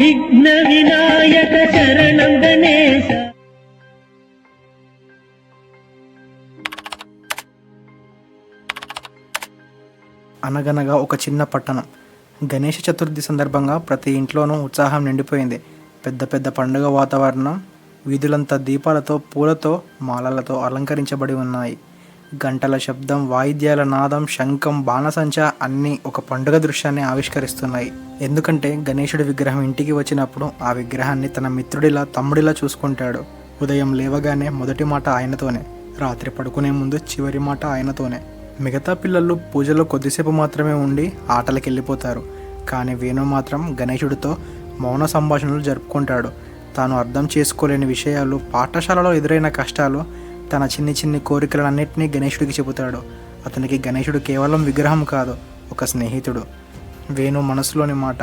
విఘ్న వినాయక శరణం గణేశ. అనగనగా ఒక చిన్న పట్టణం. గణేష చతుర్థి సందర్భంగా ప్రతి ఇంట్లోనూ ఉత్సాహం నిండిపోయింది. పెద్ద పెద్ద పండుగ వాతావరణం వీధులంతా దీపాలతో పూలతో మాలలతో అలంకరించబడి ఉన్నాయి. గంటల శబ్దం వాయిద్యాల నాదం శంఖం బాణసంచ అన్నీ ఒక పండుగ దృశ్యాన్ని ఆవిష్కరిస్తున్నాయి. ఎందుకంటే గణేశుడి విగ్రహం ఇంటికి వచ్చినప్పుడు ఆ విగ్రహాన్ని తన మిత్రుడిలా తమ్ముడిలా చూసుకుంటాడు. ఉదయం లేవగానే మొదటి మాట ఆయనతోనే రాత్రి పడుకునే ముందు చివరి మాట ఆయనతోనే. మిగతా పిల్లలు పూజలో కొద్దిసేపు మాత్రమే ఉండి ఆటలకు వెళ్ళిపోతారు కానీ వేణు మాత్రం గణేశుడితో మౌన సంభాషణలు జరుపుకుంటాడు. తాను అర్థం చేసుకోలేని విషయాలు పాఠశాలలో ఎదురైన కష్టాలు తన చిన్ని చిన్ని కోరికలన్నింటినీ గణేశుడికి చెబుతాడు. అతనికి గణేశుడు కేవలం విగ్రహం కాదు ఒక స్నేహితుడు. వేణు మనసులోని మాట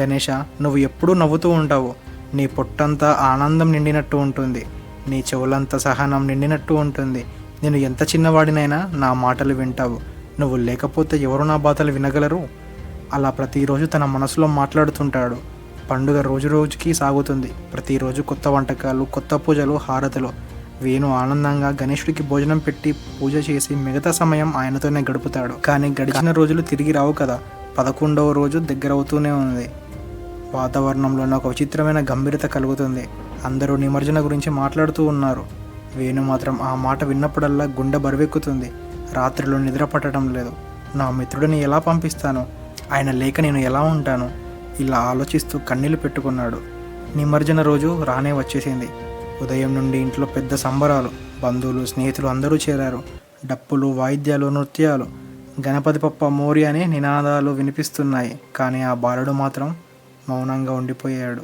గణేష నువ్వు ఎప్పుడూ నవ్వుతూ ఉంటావు. నీ పొట్టంతా ఆనందం నిండినట్టు ఉంటుంది. నీ చెవులంతా సహనం నిండినట్టు ఉంటుంది. నేను ఎంత చిన్నవాడినైనా నా మాటలు వింటావు. నువ్వు లేకపోతే ఎవరు నా బాధలు వినగలరు? అలా ప్రతిరోజు తన మనసులో మాట్లాడుతుంటాడు. పండుగ రోజు రోజుకి సాగుతుంది. ప్రతిరోజు కొత్త వంటకాలు కొత్త పూజలు హారతలు. వేణు ఆనందంగా గణేశుడికి భోజనం పెట్టి పూజ చేసి మిగతా సమయం ఆయనతోనే గడుపుతాడు. కానీ గడిచిన రోజులు తిరిగి రావు కదా. పదకొండవ రోజు దగ్గరవుతూనే ఉంది. వాతావరణంలోనే ఒక విచిత్రమైన గంభీరత కలుగుతుంది. అందరూ నిమజ్జన గురించి మాట్లాడుతూ ఉన్నారు. వేణు మాత్రం ఆ మాట విన్నప్పుడల్లా గుండె బరువెక్కుతుంది. రాత్రిలో నిద్ర పట్టడం లేదు. నా మిత్రుడిని ఎలా పంపిస్తాను? ఆయన లేక నేను ఎలా ఉంటాను? ఇలా ఆలోచిస్తూ కన్నీళ్ళు పెట్టుకున్నాడు. నిమజ్జన రోజు రానే వచ్చేసింది. ఉదయం నుండి ఇంట్లో పెద్ద సంబరాలు. బంధువులు స్నేహితులు అందరూ చేరారు. డప్పులు వాయిద్యాలు నృత్యాలు. గణపతి పప్ప మోరి అనే నినాదాలు వినిపిస్తున్నాయి. కానీ ఆ బాలుడు మాత్రం మౌనంగా ఉండిపోయాడు.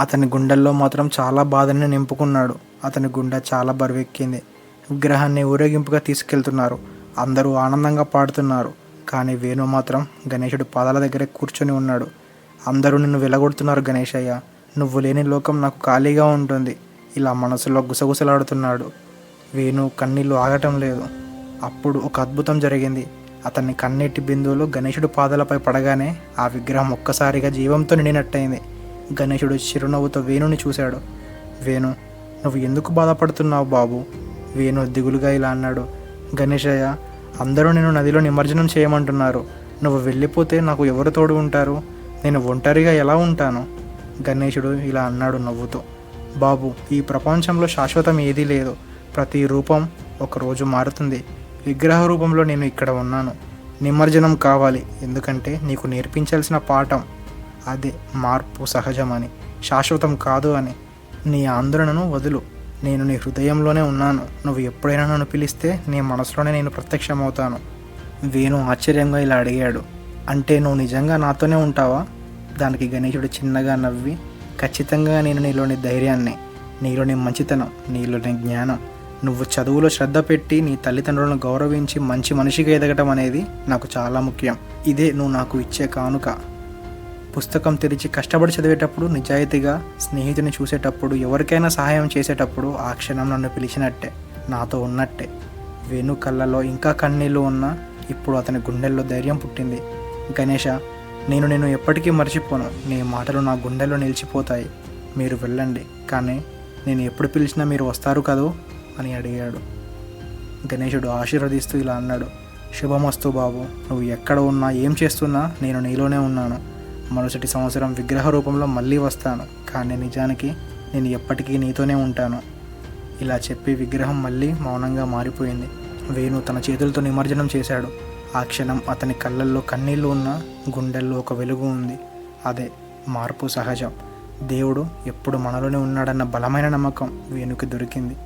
అతని గుండెల్లో మాత్రం చాలా బాధని నింపుకున్నాడు. అతని గుండె చాలా బరువెక్కింది. విగ్రహాన్ని ఊరేగింపుగా తీసుకెళ్తున్నారు. అందరూ ఆనందంగా పాడుతున్నారు. కానీ వేణు మాత్రం గణేషుడు పాదాల దగ్గరే కూర్చొని ఉన్నాడు. అందరూ నిన్ను వెలగొడుతున్నారు గణేశయ్య. నువ్వు లేని లోకం నాకు ఖాళీగా ఉంటుంది. ఇలా మనసులో గుసగుసలాడుతున్నాడు. వేణు కన్నీళ్ళు ఆగటం లేదు. అప్పుడు ఒక అద్భుతం జరిగింది. అతన్ని కన్నీటి బిందువులు గణేశుడి పాదాలపై పడగానే ఆ విగ్రహం ఒక్కసారిగా జీవంతో నిండినట్టయింది. గణేశుడు చిరునవ్వుతో వేణుని చూశాడు. వేణు నువ్వు ఎందుకు బాధపడుతున్నావు బాబు వేణు దిగులుగా ఇలా అన్నాడు. గణేశయ్య అందరూ నేను నదిలో నిమజ్జనం చేయమంటున్నారు. నువ్వు వెళ్ళిపోతే నాకు ఎవరు తోడు ఉంటారు? నేను ఒంటరిగా ఎలా ఉంటాను గణేశుడు ఇలా అన్నాడు నవ్వుతూ. బాబు ఈ ప్రపంచంలో శాశ్వతం ఏదీ లేదు. ప్రతి రూపం ఒకరోజు మారుతుంది. విగ్రహ రూపంలో నేను ఇక్కడ ఉన్నాను. నిమజ్జనం కావాలి. ఎందుకంటే నీకు నేర్పించాల్సిన పాఠం అదే మార్పు సహజమని శాశ్వతం కాదు అని. నీ ఆందోళనను వదులు. నేను నీ హృదయంలోనే ఉన్నాను. నువ్వు ఎప్పుడైనా నన్ను పిలిస్తే నీ మనసులోనే నేను ప్రత్యక్షమవుతాను. వేణు ఆశ్చర్యంగా ఇలా అడిగాడు. అంటే నువ్వు నిజంగా నాతోనే ఉంటావా? దానికి గణేశుడు చిన్నగా నవ్వి ఖచ్చితంగా నేను నీలోని ధైర్యాన్ని నీలోని మంచితనం నీలోని జ్ఞానం. నువ్వు చదువులో శ్రద్ధ పెట్టి నీ తల్లిదండ్రులను గౌరవించి మంచి మనిషిగా ఎదగటం అనేది నాకు చాలా ముఖ్యం. ఇదే నువ్వు నాకు ఇచ్చే కానుక. పుస్తకం తెరిచి కష్టపడి చదివేటప్పుడు నిజాయితీగా స్నేహితుని చూసేటప్పుడు ఎవరికైనా సహాయం చేసేటప్పుడు ఆ క్షణం నన్ను పిలిచినట్టే నాతో ఉన్నట్టే. వేణు కళ్ళలో ఇంకా కన్నీళ్ళు ఉన్నా ఇప్పుడు అతని గుండెల్లో ధైర్యం పుట్టింది. గణేష నేను నేను ఎప్పటికీ మర్చిపోను. నీ మాటలు నా గుండెలో నిలిచిపోతాయి. మీరు వెళ్ళండి. కానీ నేను ఎప్పుడు పిలిచినా మీరు వస్తారు కదూ? అని అడిగాడు. గణేశుడు ఆశీర్వదిస్తూ ఇలా అన్నాడు. శుభమస్తు బాబు నువ్వు ఎక్కడ ఉన్నా ఏం చేస్తున్నా నేను నీలోనే ఉన్నాను. మరుసటి సంవత్సరం విగ్రహ రూపంలో మళ్ళీ వస్తాను. కానీ నిజానికి నేను ఎప్పటికీ నీతోనే ఉంటాను. ఇలా చెప్పి విగ్రహం మళ్ళీ మౌనంగా మారిపోయింది. వేణు తన చేతులతో నిమజ్జనం చేశాడు. ఆ క్షణం అతని కళ్ళల్లో కన్నీళ్ళు ఉన్న గుండెల్లో ఒక వెలుగు ఉంది. అదే మార్పు సహజం. దేవుడు ఎప్పుడు మనలోనే ఉన్నాడన్న బలమైన నమ్మకం వేణుకి దొరికింది.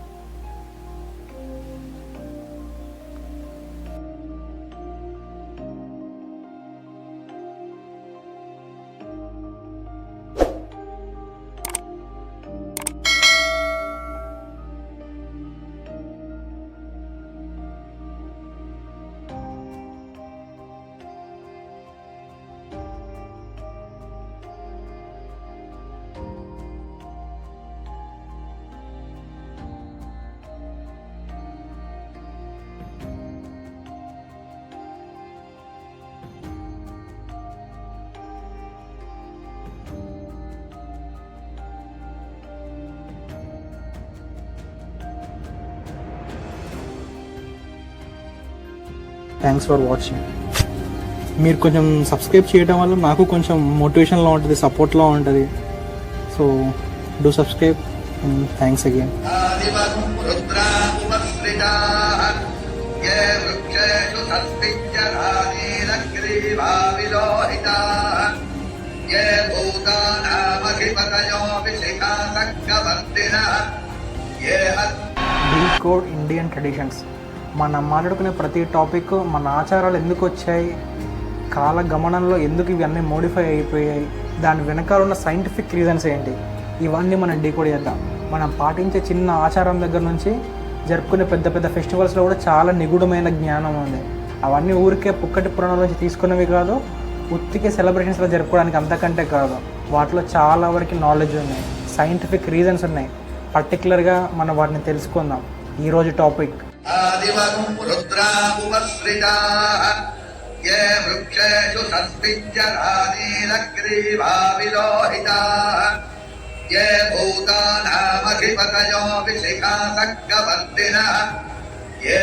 థ్యాంక్స్ ఫర్ వాచింగ్ మీరు కొంచెం సబ్స్క్రైబ్ చేయడం వల్ల నాకు కొంచెం మోటివేషన్లో ఉంటుంది సపోర్ట్లో ఉంటుంది. So do subscribe thanks again ये భూతానామధిపతయోభిషిఖాసక్తవర్తిన ఇండియన్ ట్రెడిషన్స్ మనం మాట్లాడుకునే ప్రతి టాపిక్ మన ఆచారాలు ఎందుకు వచ్చాయి? కాల గమనంలో ఎందుకు ఇవన్నీ మోడిఫై అయిపోయాయి? దాని వెనకాల ఉన్న సైంటిఫిక్ రీజన్స్ ఏంటి? ఇవన్నీ మనం డీకోడ్ చేద్దాం. మనం పాటించే చిన్న ఆచారం దగ్గర నుంచి జరుపుకునే పెద్ద పెద్ద ఫెస్టివల్స్లో కూడా చాలా నిగూఢమైన జ్ఞానం ఉంది. అవన్నీ ఊరికే పుక్కటి పురాణాల నుంచి తీసుకున్నవి కాదు ఉత్తికే సెలబ్రేషన్స్లో జరుపుకోవడానికి అంతకంటే కాదు. వాటిలో చాలా వరకు నాలెడ్జ్ ఉన్నాయి. సైంటిఫిక్ రీజన్స్ ఉన్నాయి. పర్టికులర్గా మనం వాటిని తెలుసుకుందాం. ఈరోజు టాపిక్ आदिवम् रुद्रामुपसृजाः ये वृक्षेषु सस्मिञ्जरानीलग्रीवाविलोहिताः ये भूतानामधिपतयो विशिखासङ्गवर्तिनः ये